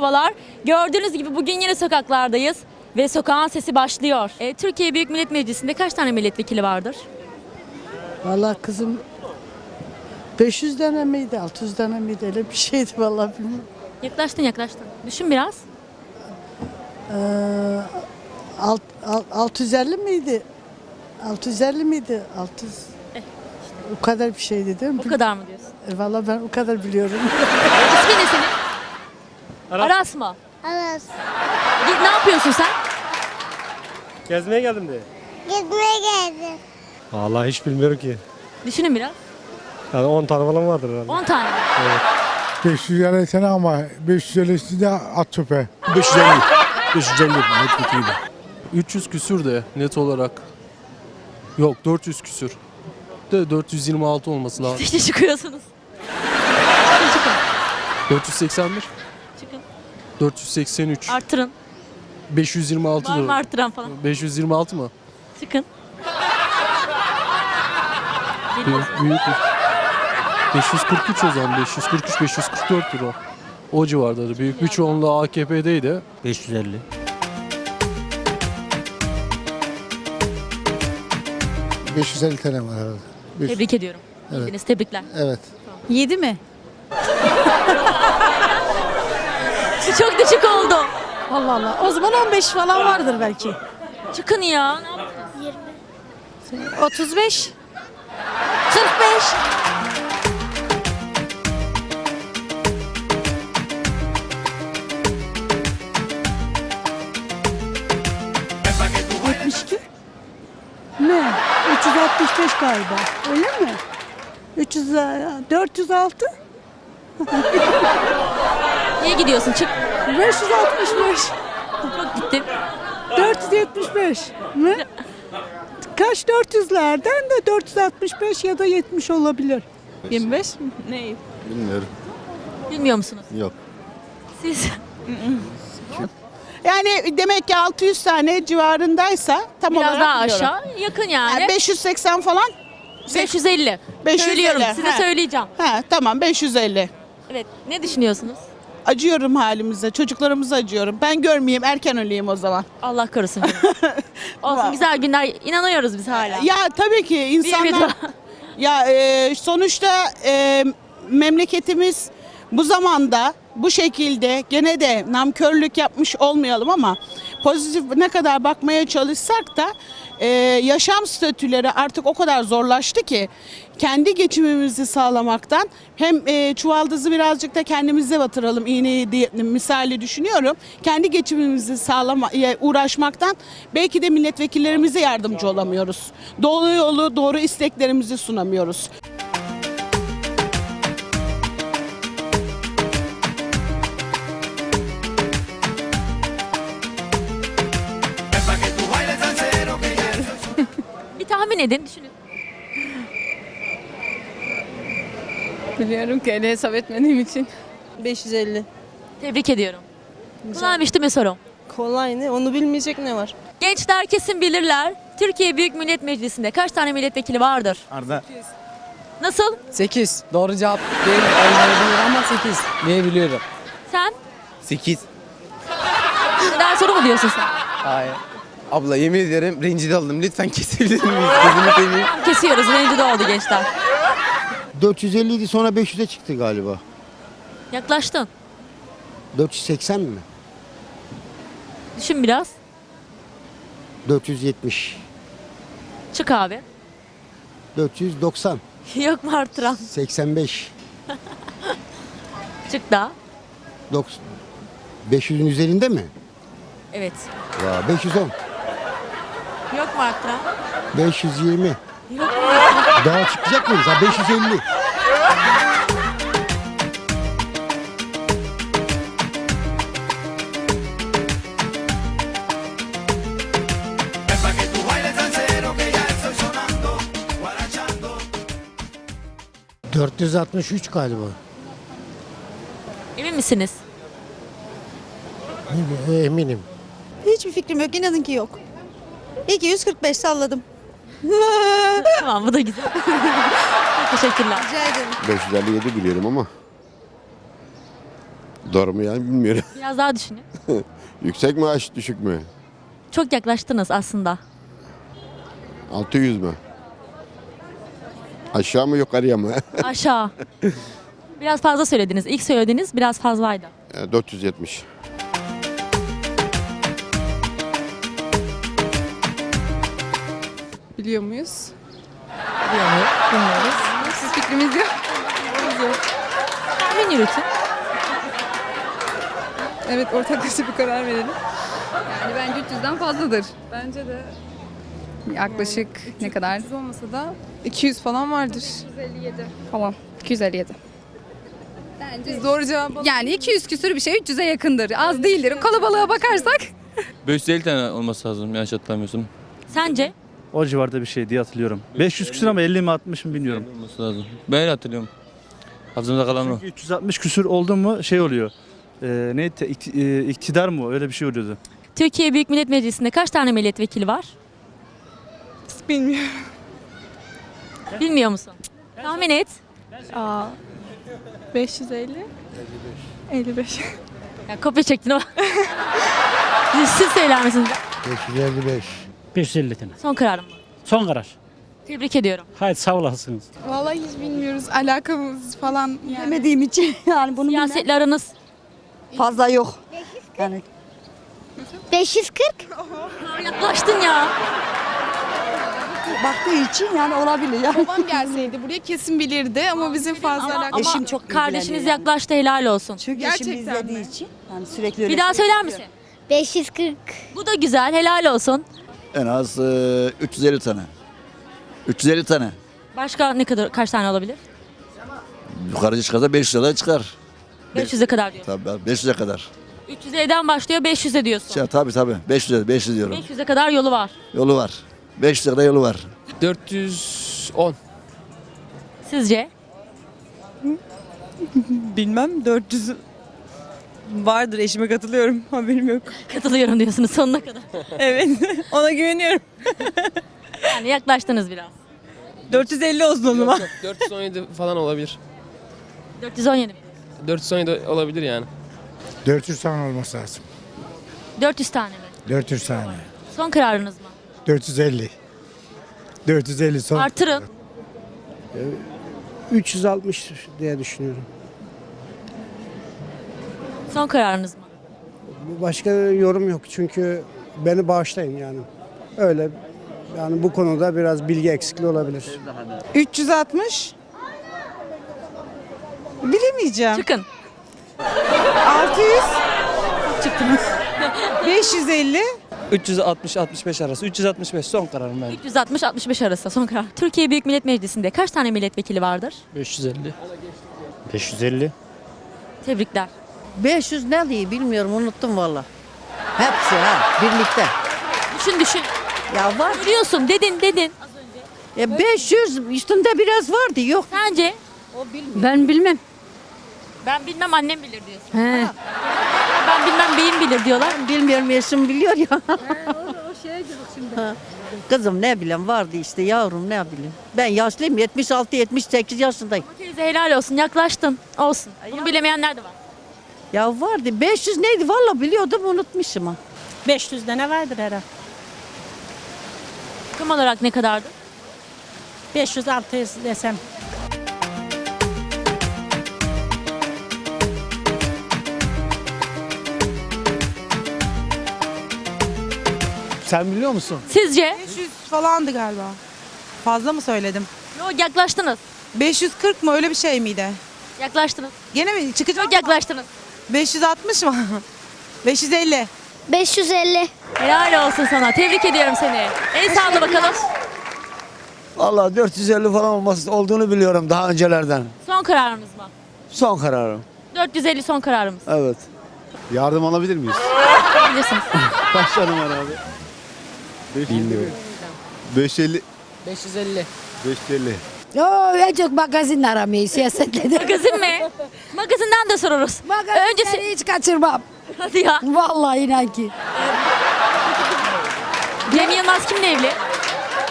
Merhabalar. Gördüğünüz gibi bugün yine sokaklardayız ve sokağın sesi başlıyor. E, Türkiye Büyük Millet Meclisi'nde kaç tane milletvekili vardır? Vallahi kızım 500 tane miydi, 600 tane miydi öyle bir şeydi vallahi bilmiyorum. Yaklaştın yaklaştın. Düşün biraz. Ee, alt, alt- 650 miydi? 650 miydi? 600. O kadar bir şeydi değil mi? O kadar mı diyorsun? E, vallahi ben o kadar biliyorum. İsmin ne senin? Aras, mı? Evet. Git, ne yapıyorsun sen? Gezmeye geldim de. Gitmeye geldim. Vallahi hiç bilmiyorum ki. Düşünün biraz. Yani 10 tane falan vardır herhalde. 10 tane. 550 sene ama 550'si de at çöpe. 550. 550 milletvekili de. 300 küsür de net olarak. Yok 400 küsür. De 426 olması lazım. İşte çıkıyorsunuz. Çıkın. 481, Çıkın. 483, Artırın. 526 Var mı artıran falan? 526 mı? Çıkın. Büyük, büyük. 543 o zaman 543 544 o. O civardadır. Büyük bir çoğunluğu AKP'deydi. 550. Evet. 550 tane var herhalde. Beş- Tebrik ediyorum. Bildiniz, tebrikler. Evet. 7 mi? Çok düşük oldu. Allah Allah. O zaman 15 falan vardır belki. Çıkın ya. Ne yapıyorsun? 35. 45. Ne? 365 galiba. Öyle mi? 300, 406, Niye gidiyorsun? Çık. 565, Çok gittim. 475 mi? Kaç 400'lerden de 465 ya da 70 olabilir. 25 ne? Bilmiyorum. Bilmiyor musunuz? Yok. Siz Yani demek ki 600 tane civarındaysa tam biraz olarak daha biliyorum. aşağı. Yakın yani. Yani 580 falan. 550. 550, Söylüyorum. Size he. söyleyeceğim. Ha tamam 550. Evet. Ne düşünüyorsunuz? Acıyorum halimize. Çocuklarımıza acıyorum. Ben görmeyeyim erken öleyim o zaman. Allah korusun. Olsun güzel günler. İnanıyoruz biz hala. Ya tabii ki insanlar ya e, sonuçta e, memleketimiz bu zamanda bu şekilde gene de namkörlük yapmış olmayalım ama pozitif ne kadar bakmaya çalışsak da e, yaşam statüleri artık o kadar zorlaştı ki kendi geçimimizi sağlamaktan hem e, çuvaldızı birazcık da kendimize batıralım iğneyi diye misali düşünüyorum. Kendi geçimimizi sağlamaya uğraşmaktan belki de milletvekillerimize yardımcı olamıyoruz. Doğru yolu, doğru isteklerimizi sunamıyoruz. Edin. Düşünün. Biliyorum ki öyle hesap etmediğim için. 550. Tebrik ediyorum. Kolaymış değil mi sorum? Kolay ne? Onu bilmeyecek ne var? Gençler kesin bilirler. Türkiye Büyük Millet Meclisi'nde kaç tane milletvekili vardır? Arda. Nasıl? 8. Doğru cevap değil olmayabilir ama 8 diyebiliyorum. Sen? 8. Neden soru mu diyorsun sen? Hayır. Abla yemin ederim rencide aldım. Lütfen kesebilir miyiz? Gözünü seveyim. Kesiyoruz. Rencide oldu gençler. 450 idi sonra 500'e çıktı galiba. Yaklaştın. 480 mi? Düşün biraz. 470. Çık abi. 490. Yok mu artıran? 85. Çık daha. 90. 500'ün üzerinde mi? Evet. Ya 510. Yok mu artıran? 520. Yok mu? Daha çıkacak mıyız? Ha 550. galiba. Emin misiniz? Eminim. Hiçbir fikrim yok. İnanın ki yok. 245 salladım. tamam bu da güzel. Çok teşekkürler. Rica ederim. 557 biliyorum ama Doğru mu yani bilmiyorum. Biraz daha düşünün. Yüksek maaş düşük mü? Çok yaklaştınız aslında. 600 mü? Aşağı mı yukarıya mı? Aşağı. Biraz fazla söylediniz. İlk söylediğiniz biraz fazlaydı. E, 470. Biliyor muyuz? Bilmiyoruz. Hiçbir fikrimiz yok. Tahmin yürütün. Evet ortaklaşa bir karar verelim. Yani bence 300'den fazladır. Bence de yaklaşık ne kadar? 300 olmasa da 200 falan vardır. 257 falan. 257. Bence doğru cevap Yani 200 küsür bir şey 300'e yakındır. Az değildir. Kalabalığa bakarsak 550 tane olması lazım yanlış hatırlamıyorsam. Sence? O civarda bir şey diye hatırlıyorum. 500 küsür ama 50 mi 60 mı bilmiyorum. Olması lazım. Ben öyle hatırlıyorum. Hafızamda kalan o. Çünkü 360 küsür oldu mu şey oluyor. Ee, ne te- ikti- e, iktidar mı öyle bir şey oluyordu. Türkiye Büyük Millet Meclisi'nde kaç tane milletvekili var? bilmiyorum. Bilmiyor musun? Tahmin et. Aa, 550 55. Ya kopya çektin o. Siz söyler misiniz? 555. 550 tane. Son kararım mı? Son karar. Tebrik ediyorum. Haydi sağ olasınız. Vallahi hiç bilmiyoruz. Alakamız falan yani. Demediğim için yani bunu Siyasetle aranız fazla yok. Yani 540. yaklaştın ya. baktığı için yani olabilir ya. Babam gelseydi buraya kesin bilirdi ama bizim fazla Ama, alakamız ama Eşim çok kardeşiniz ilgileniyor yani. yaklaştı helal olsun. Çünkü Gerçekten eşim izlediği mi? için yani sürekli öyle Bir daha şeyler söyler misin? 540. Bu da güzel helal olsun. En az 350 tane. 350 tane. Başka ne kadar kaç tane olabilir? Yukarı çıkarsa 500 lira çıkar. 500'e kadar diyor. Tabii 500'e kadar. 350'den başlıyor 500'e diyorsun. Ya, tabii tabii 500 500 diyorum. 500'e kadar yolu var. Yolu var. 500 lira yolu var. 410. Sizce? Bilmem 400 vardır eşime katılıyorum haberim yok. Katılıyorum diyorsunuz sonuna kadar. Evet ona güveniyorum. Yani yaklaştınız biraz. 450 olsun o zaman. 417 falan olabilir. 417 mi? 417 olabilir yani. 400 tane olması lazım. 400 tane mi? 400 tane. Son kararınız mı? 450. 450 son. Artırın. 360 diye düşünüyorum. Son kararınız mı? Başka yorum yok çünkü beni bağışlayın yani. Öyle yani bu konuda biraz bilgi eksikliği olabilir. 360. Bilemeyeceğim. Çıkın. 600, Çıktınız. 550. 360-65 arası. 365 son kararım ben. 360-65 arası son karar. Türkiye Büyük Millet Meclisi'nde kaç tane milletvekili vardır? 550. 550. Tebrikler. 500 ne diye bilmiyorum unuttum valla. Hepsi ha birlikte. Düşün düşün. Ya var. Görüyorsun dedin dedin. E 500 üstünde biraz vardı yok. Sence? Ben bilmem. Ben bilmem annem bilir diyorsun. He. Ben bilmem beyim bilir diyorlar. Ben bilmiyorum eşim biliyor ya. Ha. Kızım ne bileyim vardı işte yavrum ne bileyim. Ben yaşlıyım 76-78 yaşındayım. Teyze helal olsun yaklaştın. Olsun. Bunu bilemeyenler de var. Ya vardı 500 neydi valla biliyordum unutmuşum ha. 500 ne vardır herhalde. Tam olarak ne kadardı? 500-600 desem. Sen biliyor musun? Sizce? 500 falandı galiba. Fazla mı söyledim? Yok yaklaştınız. 540 mı öyle bir şey miydi? Yaklaştınız. Gene mi çıkacak? Çok yaklaştınız. 560 mı? 550. 550. Helal olsun sana. Tebrik ediyorum seni. El sağla bakalım. Valla 450 falan olması olduğunu biliyorum daha öncelerden. Son kararınız mı? Son kararım. 450 son kararımız. Evet. Yardım alabilir miyiz? Bilirsiniz. Tane var abi? Bilmiyorum. 550. 550. 550. Yo en çok magazin aramayı siyasetle de. Magazin mi? Magazinden de sorarız. Öncesi... hiç kaçırmam. Hadi ya. Vallahi inan ki. Cem Yılmaz kimle evli?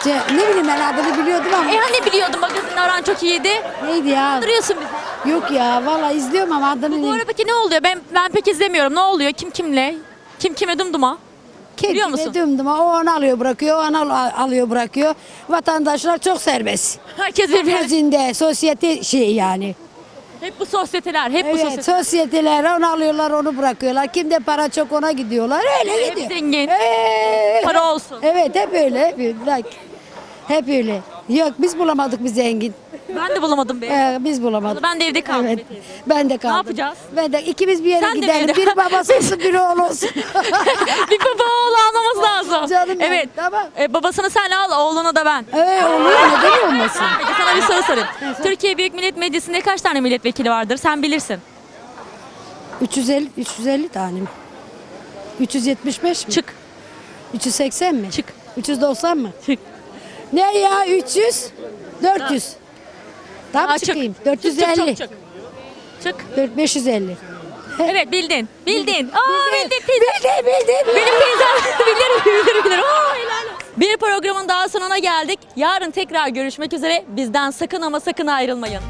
ne bileyim ben adını biliyordum ama E hani biliyordum magazinle aran çok iyiydi. neydi ya? Duruyorsun bize. Yok ya valla izliyorum ama adını Bu ara peki ne oluyor? Ben ben pek izlemiyorum. Ne oluyor? Kim kimle? Kim kime dumduma? Biliyor musun? Dümdüma o onu alıyor bırakıyor, o onu al- alıyor bırakıyor. Vatandaşlar çok serbest. Herkes birbirine. Magazinde, sosyete şey yani. Hep bu sosyeteler, hep bu Evet, sosyeteler. sosyeteler onu alıyorlar, onu bırakıyorlar. Kimde para çok ona gidiyorlar. Öyle Hep gidiyor. zengin. Ee, Para olsun. Evet, hep öyle. Hep öyle. Bak, Hep öyle. Yok biz bulamadık bir zengin. Ben de bulamadım be. Ee, biz bulamadık. Ben de evde kaldım Evet. be teyze. Ben de kaldım. yapacağız? Ben de ikimiz bir yere Sen de gidelim. evde? Biri babası olsun, biri oğlu olsun. bir baba oğlu almamız lazım. Canım benim, Evet. tamam. Ee, babasını sen al, oğlunu da ben. Evet, oluyor. Neden olmasın? Peki sana bir soru sorayım. Türkiye Büyük Millet Meclisi'nde kaç tane milletvekili vardır? Sen bilirsin. 350, 350 tane mi? 375 mi? Çık. 380 mi? Çık. 390 mı? Çık. Ne ya 300? 400. Tam Aa, çık. çıkayım. Çık, 450. Çık, çık, çık. Çık. 4 550. Evet bildin. Bildin. Aa bildin. teyze. Bildim bildim. Benim teyzem bilir bilir bilir. Helal olsun. Bir programın daha sonuna geldik. Yarın tekrar görüşmek üzere. Bizden sakın ama sakın ayrılmayın.